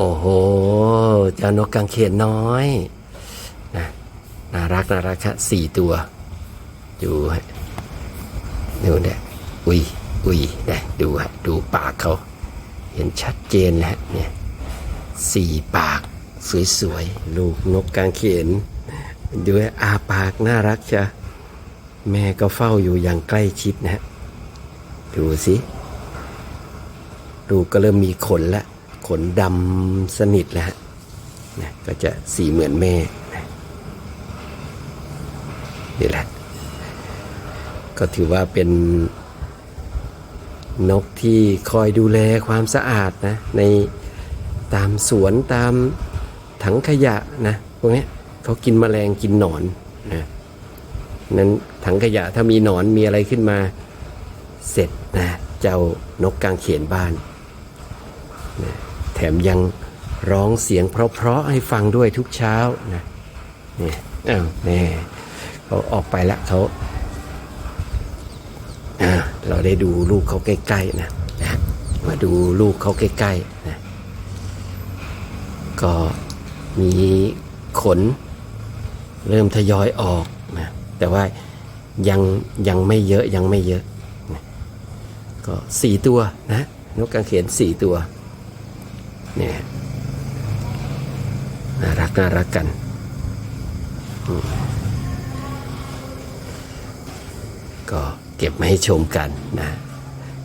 โอ้โห เจ้านกกางเขนน้อยนะน่ารักน่ารักครับสี่ตัวดูฮะดูเนี่ยอุ้ยอุ้ยนะดูฮะดูปากเขา เห็นชัดเจนแล้วฮะเนี่ยสี่ปากสวยๆ ลูกนกกางเขนดูฮะอาปากน่ารักจ้ะแม่ก็เฝ้าอยู่อย่างใกล้ชิดนะฮะดูสิลูกก็เริ่มมีขนแล้ว ขนดำสนิทแล้วฮะนะก็จะสีเหมือนแม่นะนี่แหละ ก็ถือว่าเป็นนกที่คอยดูแลความสะอาดนะ ในตามสวนตามถังขยะนะพวกนี้เขากินแมลงกินหนอนนะนั้นถังขยะถ้ามีหนอนมีอะไรขึ้นมาเสร็จนะเจ้านกกลางเขียนบ้าน แถมยังร้องเสียงเพราะๆให้ฟังด้วยทุกเช้านะนี่อ้าวแม่เขาออกไปแล้วเขาอ่าเราได้ดูลูกเขาใกล้ๆนะนะมาดูลูกเขาใกล้ๆนะก็มีขน เริ่มทยอยออกนะแต่ว่ายังยังไม่เยอะยังไม่เยอะนะก็สี่ตัวนะนกกางเขนสี่ตัว นี่ยน่ารักน่ารักกันก็เก็บมาให้ชมกันนะ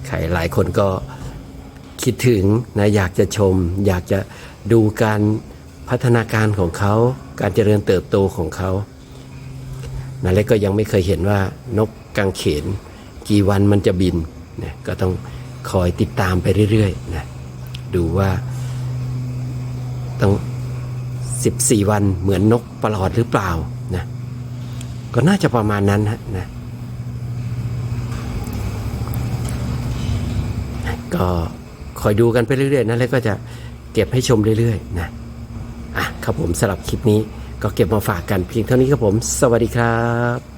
ใครหลายคนก็คิดถึงนะอยากจะชม อยากจะดูการพัฒนาการของเขา การเจริญเติบโตของเขานะและก็ยังไม่เคยเห็นว่านกกางเขน กี่วันมันจะบินนะก็ต้องคอยติดตามไปเรื่อยๆนะดูว่า ต้อง14 วันเหมือนนกประหลอดหรือเปล่านะก็น่าจะประมาณนั้นฮะนะก็คอยดูกันไปเรื่อยๆนะแล้วก็จะเก็บให้ชมเรื่อยๆนะอะครับผมสำหรับคลิปนี้ก็เก็บมาฝากกันเพียงเท่านี้ครับผม สวัสดีครับ